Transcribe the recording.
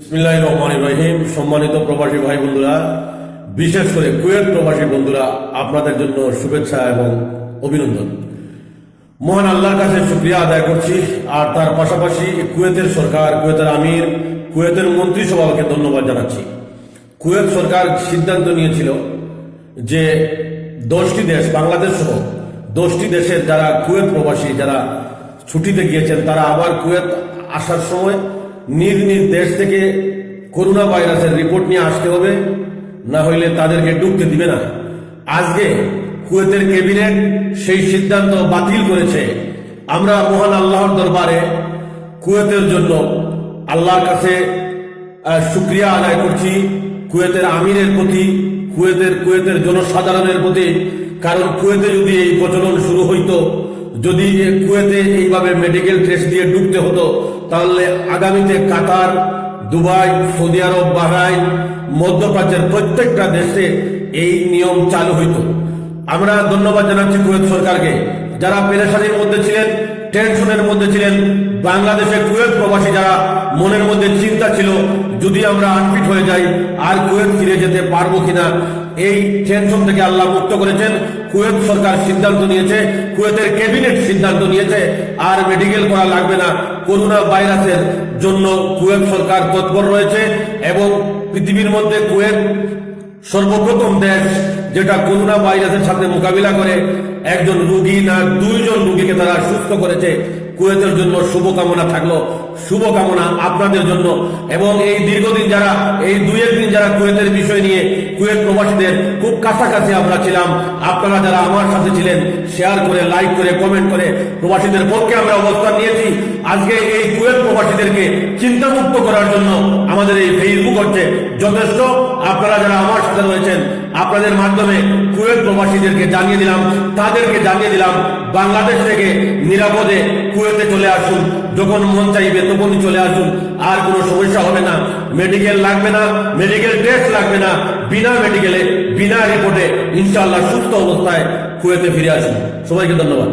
বিসমিল্লাহ রহমান রহিম। সম্মানিত প্রবাসী ভাই বন্ধুরা, বিশেষ করে কুয়েত প্রবাসী বন্ধুরা, আপনাদের জন্য শুভেচ্ছা এবং অভিনন্দন। মহান আল্লাহর কাছে শুক্রিয়া আদায় করছি। আর তার পাশাপাশি কুয়েতের সরকার, কুয়েতের আমির, কুয়েতের মন্ত্রিসভাকে ধন্যবাদ জানাচ্ছি। কুয়েত সরকার সিদ্ধান্ত নিয়েছিল যে দশটি দেশ, বাংলাদেশ সহ দশটি দেশের যারা কুয়েত প্রবাসী, যারা ছুটিতে গিয়েছেন, তারা আবার কুয়েত আসার সময় নিজ নিজ দেশ থেকে করোনা ভাইরাসের রিপোর্ট নিয়ে আসতে হবে। না হইলে তাদেরকে ঢুকতে দিবে না। আজকে কুয়েতের ক্যাবিনেট সেই সিদ্ধান্ত বাতিল করেছে। আমরা মহান আল্লাহর দরবারে কুয়েতের জন্য আল্লাহর কাছে শুক্রিয়া আদায় করছি। কুয়েতের আমিরের প্রতি, কুয়েতের কুয়েতের জনসাধারণের প্রতি। কারণ কুয়েতে যদি এই প্রচলন শুরু হইতো, যদি কুয়েতে এইভাবে মেডিকেল টেস্ট দিয়ে ঢুকতে হতো তাহলে আগামীতে Qatar, Dubai, Saudi Arab, Bahrain, মধ্যপ্রাচ্যের প্রত্যেকটা দেশে এই নিয়ম চালু হইত। আমরা ধন্যবাদ জানাচ্ছি কুয়েত সরকারকে, যারা পেরেশানির মধ্যে ছিলেন টেনশনের মধ্যে ছিলেন। বাংলাদেশে কুয়েত প্রবাসী যারা, মনের মধ্যে চিন্তা ছিল, যদি আমরা আনফিট হয়ে যাই, আর কুয়েত ফিরে যেতে পারব কিনা? এই টেনশন থেকে আল্লাহ মুক্ত করেছেন। কুয়েত সরকার সিদ্ধান্ত নিয়েছে, কুয়েতের ক্যাবিনেট সিদ্ধান্ত নিয়েছে, আর মেডিকেল করা লাগবে না। করোনা ভাইরাসের জন্য কুয়েত সরকার তৎপর রয়েছে, এবং পৃথিবীর মধ্যে কুয়েত সর্বপ্রথম দেশ যেটা করোনা ভাইরাসের সাথে মোকাবিলা করে একজন রুগী না দুইজন রুগীকে তারা সুস্থ করেছে। কুয়েতের জন্য শুভকামনা থাকল। শুভকামনা আপনাদের জন্য এবং এই দীর্ঘদিন যারা, এই দুই একদিন যারা কুয়েতের বিষয় নিয়ে, কুয়েত প্রবাসীদের খুব কাছাকাছি আমরা ছিলাম। আপনারা যারা আমার সাথে ছিলেন শেয়ার করে লাইক করে কমেন্ট করে প্রবাসীদের পক্ষে আমরা অবস্থান নিয়েছি। আজকে এই কুয়েত প্রবাসীদেরকে চিন্তামুক্ত করার জন্য আমাদের এই ফেসবুক হচ্ছে যথেষ্ট। আপনারা যারা আমার সাথে রয়েছেন, আপনাদের মাধ্যমে কুয়েত প্রবাসীদেরকে জানিয়ে দিলাম, তাদেরকে জানিয়ে দিলাম, বাংলাদেশ থেকে নিরাপদে কুয়েতে চলে আসুন। যখন মন চাইবে তখনই চলে আসুন। আর কোনো সমস্যা হবে না। মেডিকেল লাগবে না মেডিকেল টেস্ট লাগবে না। বিনা মেডিকেলে বিনা রিপোর্টে ইনশাল্লাহ সুস্থ অবস্থায় কুয়েতে ফিরে আসুন। সবাইকে ধন্যবাদ।